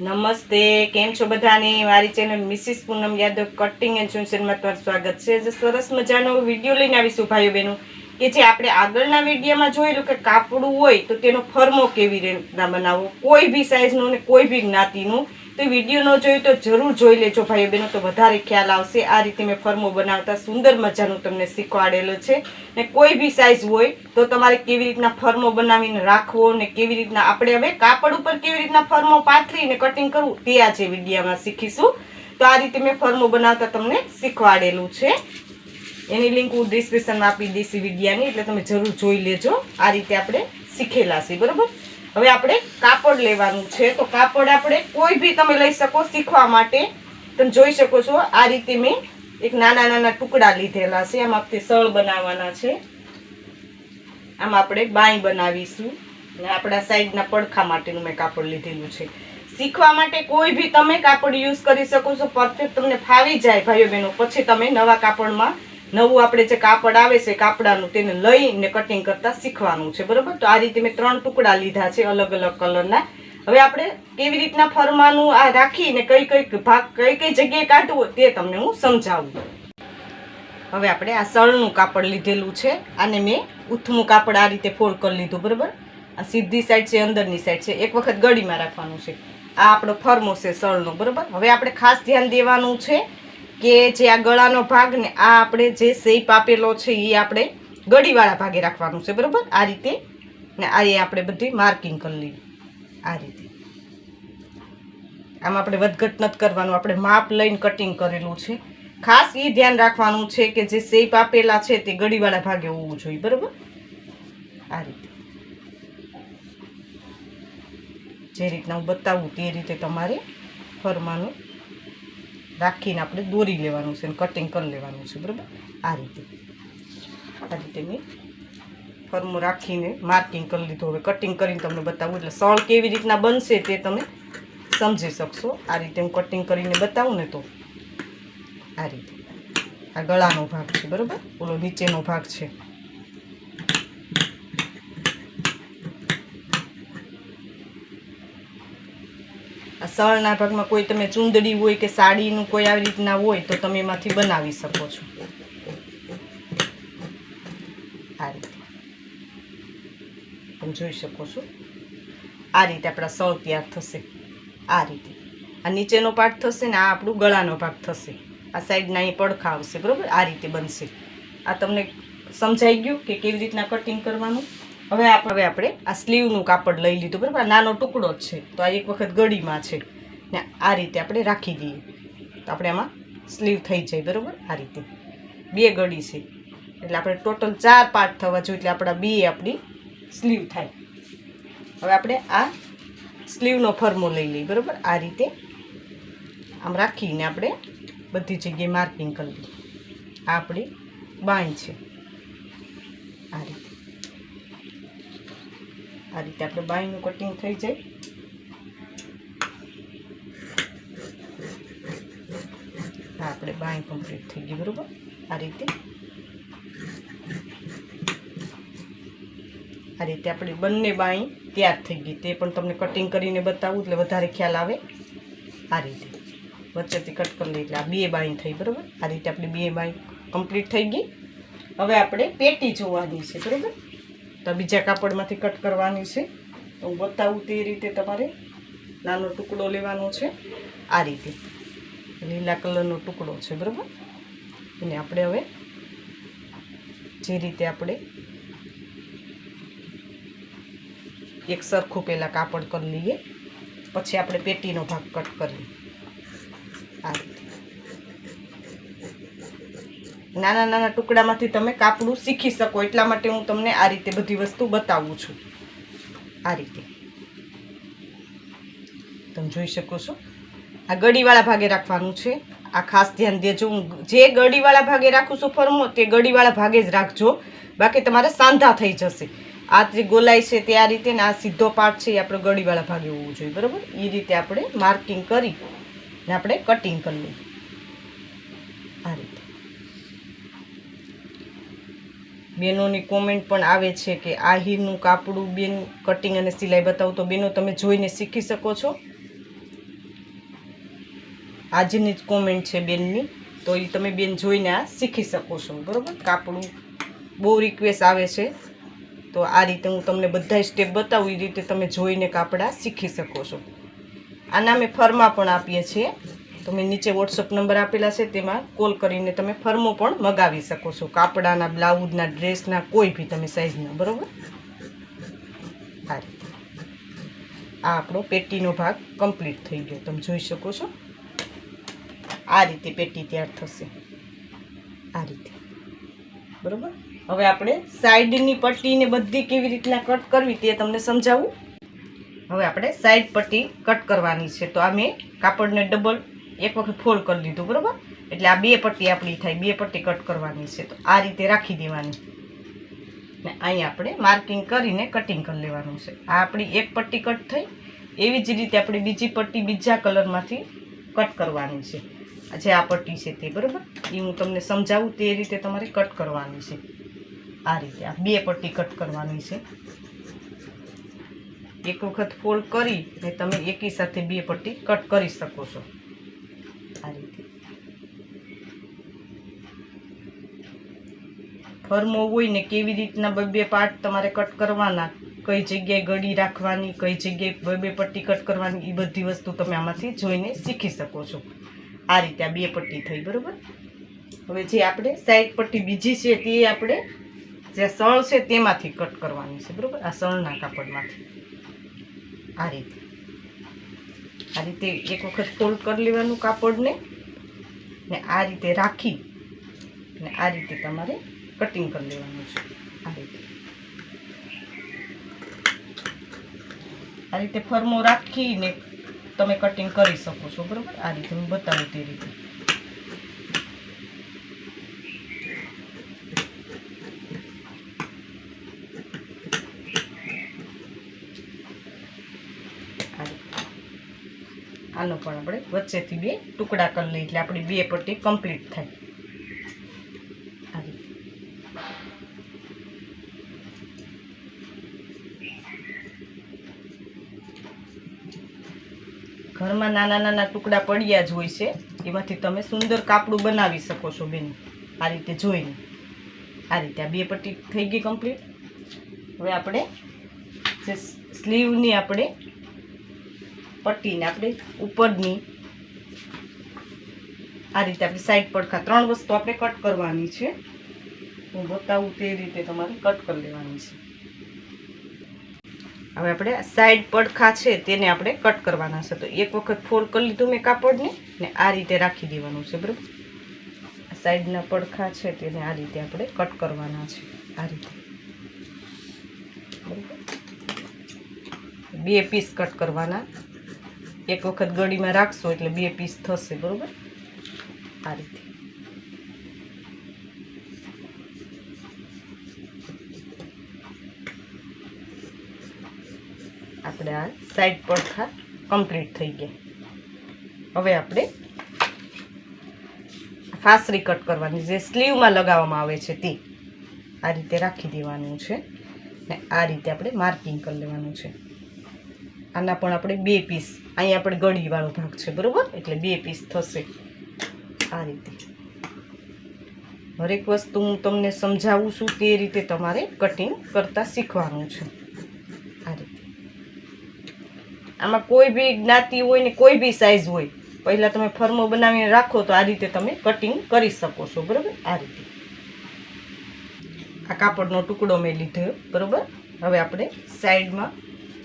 નમસ્તે, કેમ છો બધાને? મારી channel Mrs Poonam Yadav cutting and સુનસેનમાં તમારું સ્વાગત છે. જે સરસ મજાનો વીડિયો લઈને આવીશું ભાઈઓ બહેનો, કે જે આપણે આગળના વિડીયોમાં જોયેલું કે કાપડું હોય તો તેનો ફર્મો કેવી રીતના બનાવવો? કોઈ બી સાઇઝનું ને કોઈ બી જ્ઞાતિનું તો વીડિયો ન જોયું તો જરૂર જોઈ લેજો ભાઈઓ બહેનો, તો વધારે ખ્યાલ આવશે. આ રીતે મેં ફર્મો બનાવતા સુંદર મજાનું તમને શીખવાડેલો છે. ને કોઈ બી સાઇઝ હોય તો તમારે કેવી રીતના ફર્મો બનાવીને રાખવો ને કેવી રીતના આપણે હવે કાપડ ઉપર કેવી રીતના ફર્મો પાથરીને કટિંગ કરવું તે આજે વિડીયામાં શીખીશું. તો આ રીતે મેં ફર્મો બનાવતા તમને શીખવાડેલું છે. એની લિંક હું ડિસ્ક્રિપ્શનમાં આપી દઈશ વિડીયાની, એટલે તમે જરૂર જોઈ લેજો. આ રીતે આપણે શીખેલા છે બરોબર? હવે આપણે કાપડ લેવાનું છે. તો કાપડ આપણે કોઈ બી તમે લઈ શકો શીખવા માટે. તમે જોઈ શકો છો, આ રીતે મેં એક નાના નાના ટુકડા લીધેલા છે. આમ આપણે સળ બનાવવાના છે. આમાં આપણે બાઈ બનાવીશું. અને આપણા સાઈડના પડખા માટેનું મેં કાપડ લીધેલું છે. શીખવા માટે કોઈ બી તમે કાપડ યુઝ કરી શકો છો. પરફેક્ટ તમને ફાવી જાય, ભાઈઓ બહેનો. પછી તમે નવા કાપડમાં નવું આપણે જે કાપડ આવે છે કાપડાનું તેને લઈને કટિંગ કરતા શીખવાનું છે, બરોબર? તો આ રીતે મેં ત્રણ ટુકડા લીધા છે અલગ અલગ કલરના હવે આપણે કેવી રીતના ફરમાનું આ રાખીને કઈ કઈ ભાગ કઈ કઈ જગ્યાએ કાઢવું તે તમને હું સમજાવું. હવે આપણે આ સળનું કાપડ લીધેલું છે, આને મેં ઉથમું કાપડ આ રીતે ફોલ્ડ કરી લીધું, બરાબર? આ સીધી સાઈડ છે, અંદરની સાઈડ છે, એક વખત ગળીમાં રાખવાનું છે. આ આપણો ફર્મો છે સળનો બરાબર? હવે આપણે ખાસ ધ્યાન દેવાનું છે કે જે આ ગળાનો ભાગ ને આ આપણે જે શેપ આપેલો છે એ આપણે ગળીવાળા ભાગે રાખવાનું છે, બરાબર? આ રીતે ને આ એ આપણે બધી માર્કિંગ કરી લઈએ. આ રીતે. આમાં આપણે વધઘટ નથી કરવાનું, આપણે માપ લઈને કટિંગ કરેલું છે. ખાસ એ ધ્યાન રાખવાનું છે કે જે શેપ આપેલા છે તે ગળીવાળા ભાગે હોવું જોઈએ, બરાબર? આ રીતે. જે રીતના હું બતાવું તે રીતે તમારે ફરમાનું રાખીને આપણે દોરી લેવાનું છે અને કટિંગ કરી લેવાનું છે, બરાબર? આ રીતે. આ રીતે મેં ફરમું રાખીને માર્કિંગ કરી લીધું. હવે કટિંગ કરીને તમને બતાવું, એટલે સળ કેવી રીતના બનશે તે તમે સમજી શકશો. આ રીતે હું કટિંગ કરીને બતાવું ને તો. આ રીતે. આ ગળાનો ભાગ છે, બરાબર? ઓલો નીચેનો ભાગ છે. આ સળના ભાગમાં કોઈ તમે ચૂંદડી હોય કે સાડીનું કોઈ આવી રીતના હોય તો તમે એમાંથી બનાવી શકો છો. આ રીતે. તમે જોઈ શકો છો. આ રીતે આપણા સળ તૈયાર થશે. આ રીતે. આ નીચેનો પાર્ટ થશે ને આ આપણું ગળાનો ભાગ થશે. આ સાઈડના અહીં પડખા આવશે, બરાબર? આ રીતે બનશે. આ તમને સમજાઈ ગયું કે કેવી રીતના કટિંગ કરવાનું? હવે હવે આપણે આ સ્લીવનું કાપડ લઈ લીધું, બરાબર? નાનો ટુકડો જ છે. તો આ એક વખત ગળીમાં છે. ને આ રીતે આપણે રાખી દઈએ. તો આપણે આમાં સ્લીવ થઈ જાય, બરાબર? આ રીતે. બે ગળી છે. એટલે આપણે ટોટલ ચાર પાર્ટ થવા જોઈએ, એટલે આપણા બે આપણી સ્લીવ થાય. હવે આપણે આ સ્લીવનો ફર્મો લઈ લઈએ, બરાબર? આ રીતે આમ રાખીને આપણે બધી જગ્યાએ માર્કિંગ કરી આ આપણી બાંય છે. આ રીતે. આ રીતે આપણે બાયનું કટિંગ થઈ જાય. હા આપણે બાય કમ્પ્લીટ થઈ ગઈ, બરાબર? આ રીતે. આ રીતે આપણી બંને બાઈ તૈયાર થઈ ગઈ. તે પણ તમને કટિંગ કરીને બતાવું, એટલે વધારે ખ્યાલ આવે. આ રીતે. વચ્ચેથી કટ કરી એટલે આ બે બાઈ થઈ, બરાબર? આ રીતે આપણી બે બાઈ કમ્પ્લીટ થઈ ગઈ. હવે આપણે પેટી જોવાની છે, બરાબર? તો બીજા કાપડમાંથી કટ કરવાની છે. તો હું બતાવું તે રીતે તમારે નાનો ટુકડો લેવાનો છે. આ રીતે. લીલા કલરનો ટુકડો છે, બરાબર? અને આપણે હવે જે રીતે આપણે એક સરખું પહેલાં કાપડ કરી લઈએ. પછી આપણે પેટીનો ભાગ કટ કરીએ આ રીતે નાના નાના ટુકડામાંથી તમે કાપડું શીખી શકો. એટલા માટે હું તમને આ રીતે બધી વસ્તુ બતાવું છું. આ રીતે. તમે જોઈ શકો છો. આ ગળીવાળા ભાગે રાખવાનું છે. આ ખાસ ધ્યાન દેજો. હું જે ગળીવાળા ભાગે રાખું છું ફરમો, તે ગળીવાળા ભાગે જ રાખજો. બાકી તમારે સાંધા થઈ જશે. આ જે ગોલાઈ છે તે આ રીતે ને આ સીધો પાર્ટ છે એ આપણે ગળીવાળા ભાગે હોવું જોઈએ. બરાબર? એ રીતે આપણે માર્કિંગ કરી ને આપણે કટિંગ કરી લઈએ. આ રીતે. બેનોની કોમેન્ટ પણ આવે છે કે આહીરનું કાપડું બેન કટિંગ અને સિલાઈ બતાવું. તો બેનો, તમે જોઈને શીખી શકો છો. આજની જ કોમેન્ટ છે બેનની. તો એ તમે બેન જોઈને આ શીખી શકો છો. બરાબર? કાપડું બહુ રિક્વેસ્ટ આવે છે. તો આ રીતે હું તમને બધા સ્ટેપ બતાવું. એ રીતે તમે જોઈને કાપડા શીખી શકો છો. આના અમે ફર્મા પણ આપીએ છીએ. તમે નીચે વોટ્સઅપ નંબર આપેલા છે, તેમાં કોલ કરીને તમે ફર્મો પણ મગાવી શકો છો. કાપડાના, બ્લાઉઝના, ડ્રેસના, કોઈ બી તમે સાઇઝના બરાબર? આ રીતે. આ આપણો પેટીનો ભાગ કમ્પ્લીટ થઈ ગયો. તમે જોઈ શકો છો. આ રીતે પેટી તૈયાર થશે. આ રીતે. બરાબર? હવે આપણે સાઈડની પટ્ટીને બધી કેવી રીતના કટ કરવી તે તમને સમજાવું? હવે આપણે સાઈડ પટ્ટી કટ કરવાની છે. તો આ મેં કાપડને ડબલ એક વખત ફોલ્ડ કરી દીધું, બરાબર? એટલે આ બે પટ્ટી આપણી થાય, બે પટ્ટી કટ કરવાની છે, તો આ રીતે રાખી દેવાની. ને અહીં આપણે માર્કિંગ કરીને કટિંગ કરી લેવાનું છે. આ આપણી એક પટ્ટી કટ થઈ, એવી જ રીતે આપણે બીજી પટ્ટી બીજા કલરમાંથી કટ કરવાની છે. જે આ પટ્ટી છે તે, બરાબર? એ હું તમને સમજાવું તે રીતે તમારે કટ કરવાની છે. આ રીતે આ બે પટ્ટી કટ કરવાની છે. એક વખત ફોલ્ડ કરી ને તમે એકી સાથે બે પટ્ટી કટ કરી શકો છો આ રીતે ફર્મો હોય ને કેવી રીતના બબે પાર્ટ તમારે કટ કરવાના, કઈ જગ્યાએ ગળી રાખવાની, કઈ જગ્યાએ બબે પટ્ટી કટ કરવાની એ બધી વસ્તુ તમે આમાંથી જોઈને શીખી શકો છો. આ રીતે આ બે પટ્ટી થઈ, બરાબર? હવે જે આપણે સાઈડ પટ્ટી બીજી છે તે આપણે જે સળ છે તેમાંથી કટ કરવાની છે, બરાબર? આ સળના કાપડમાંથી. આ રીતે. આ રીતે એક વખત ફોલ્ડ કરી લેવાનું કાપડને ને આ રીતે રાખી ને આ રીતે તમારે કટિંગ કરી લેવાનું છે. આ રીતે. આ રીતે ફર્મો રાખીને તમે કટિંગ કરી શકો છો, બરાબર? આ રીતે હું બતાવું તે રીતે. આનો પણ આપણે વચ્ચેથી બે ટુકડા કરી લઈએ, એટલે આપણી બે પટ્ટી કમ્પ્લીટ થાય. ઘરમાં નાના નાના ટુકડા પડ્યા જ હોય છે. એમાંથી તમે સુંદર કાપડું બનાવી શકો છો બેન. આ રીતે જોઈને. આ રીતે આ બે પટ્ટી થઈ ગઈ કમ્પ્લીટ હવે આપણે જે સ્લીવની આપણે પટ્ટીને આપણે ઉપરની આ રીતે આપણે સાઈડ પડખા ત્રણ વસ્તુ આપણે કટ કરવાની છે. હું બતાવું તે રીતે તમારે કટ કરી લેવાની છે. હવે આપણે સાઈડ પડખા છે તેને આપણે કટ કરવાના છે. તો એક વખત ફોલ્ડ કરી લીધું મેં કાપડને ને આ રીતે રાખી દેવાનું છે, બરાબર? સાઈડના પડખા છે તેને આ રીતે આપણે કટ કરવાના છે, આ રીતે. બે પીસ કટ કરવાના. એક વખત ગળીમાં રાખશો એટલે બે પીસ થશે, બરાબર? આ રીતે. આપણે આ સાઈડ પડખા કમ્પ્લીટ થઈ ગયા. હવે આપણે ફાસરી કટ કરવાની જે સ્લીવમાં લગાવવામાં આવે છે તે આ રીતે રાખી દેવાનું છે ને આ રીતે આપણે માર્કિંગ કરી લેવાનું છે. આના પણ આપણે બે પીસ અહીંયા આપણે ગળીવાળો ભાગ છે, બરાબર? એટલે બે પીસ થશે આ રીતે. હરેક વસ્તુ હું તમને સમજાવું છું તે રીતે તમારે કટિંગ કરતાં શીખવાનું છે આ રીતે આમાં કોઈ બી જ્ઞાતિ હોય ને કોઈ બી સાઈઝ હોય, પહેલાં તમે ફર્મો બનાવીને રાખો તો આ રીતે તમે કટિંગ કરી શકો છો, બરાબર? આ રીતે. આ કાપડનો ટુકડો મેં લીધો, બરાબર? હવે આપણે સાઈડમાં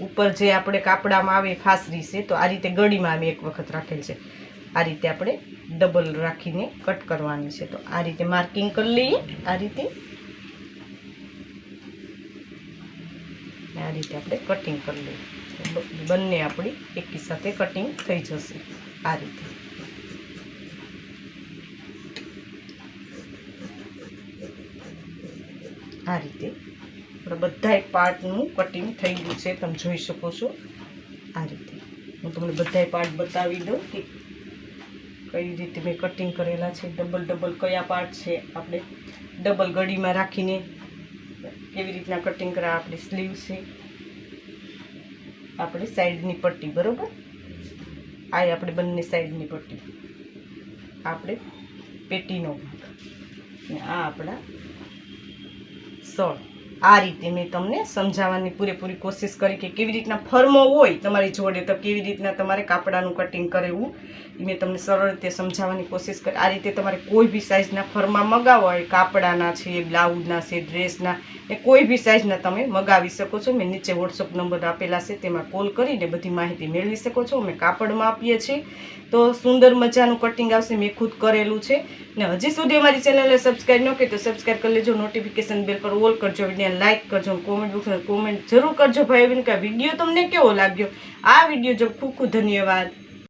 ઉપર જે આપણે કાપડામાં આવે ફાસરી છે, તો આ રીતે ગળીમાં અમે એક વખત રાખેલ છે. આ રીતે આપણે ડબલ રાખીને કટ કરવાની છે. તો આ રીતે માર્કિંગ કરી લઈએ, આ રીતે. આ રીતે આપણે કટિંગ કરી લઈએ. બંને આપણી એકી સાથે કટિંગ થઈ જશે આ રીતે. આ રીતે આપણે બધાય પાર્ટનું કટિંગ થઈ ગયું છે, તમે જોઈ શકો છો. આ રીતે. હું તમને બધાય પાર્ટ બતાવી દઉં કે કઈ રીતે મેં કટિંગ કરેલા છે. ડબલ ડબલ કયા પાર્ટ છે? આપણે ડબલ ગળીમાં રાખીને કેવી રીતના કટિંગ કરા આપણી સ્લીવ છે. આપણી સાઈડની પટ્ટી, બરોબર? આ આપણે બંને સાઈડની પટ્ટી. આપણે પેટીનો ભાગ. ને આ આપણા સળ. આ રીતે મેં તમને સમજાવવાની પૂરેપૂરી કોશિશ કરી કે કેવી રીતના ફર્મો હોય તમારી જોડે, તો કેવી રીતના તમારે કાપડાનું કટિંગ કરેવું, એ મેં તમને સરળ રીતે સમજાવવાની કોશિશ કરી. આ રીતે તમારે કોઈ બી સાઇઝના ફર્મા મગાવવા હોય, કાપડાના છે, બ્લાઉઝના છે, ડ્રેસના, એ કોઈ બી સાઇઝના તમે મગાવી શકો છો. મેં નીચે વોટ્સઅપ નંબર આપેલા છે, તેમાં કોલ કરીને બધી માહિતી મેળવી શકો છો. અમે કાપડમાં આપીએ છીએ. તો સુંદર મજાનું કટિંગ આવશે. મેં ખુદ કરેલું છે. ને હજી સુધી અમારી ચેનલને સબસ્ક્રાઈબ ન કરી તો સબસ્ક્રાઈબ કરી લેજો. નોટિફિકેશન બેલ પર ઓલ કરજો. વીડિયો લાઇક કરજો કોમેન્ટ બોક્સમાં કોમેન્ટ જરૂર કરજો ભાઈ બહેન કે વીડિયો તમને કેવો લાગ્યો? આ વીડિયો જો ખૂબ ખૂબ ધન્યવાદ.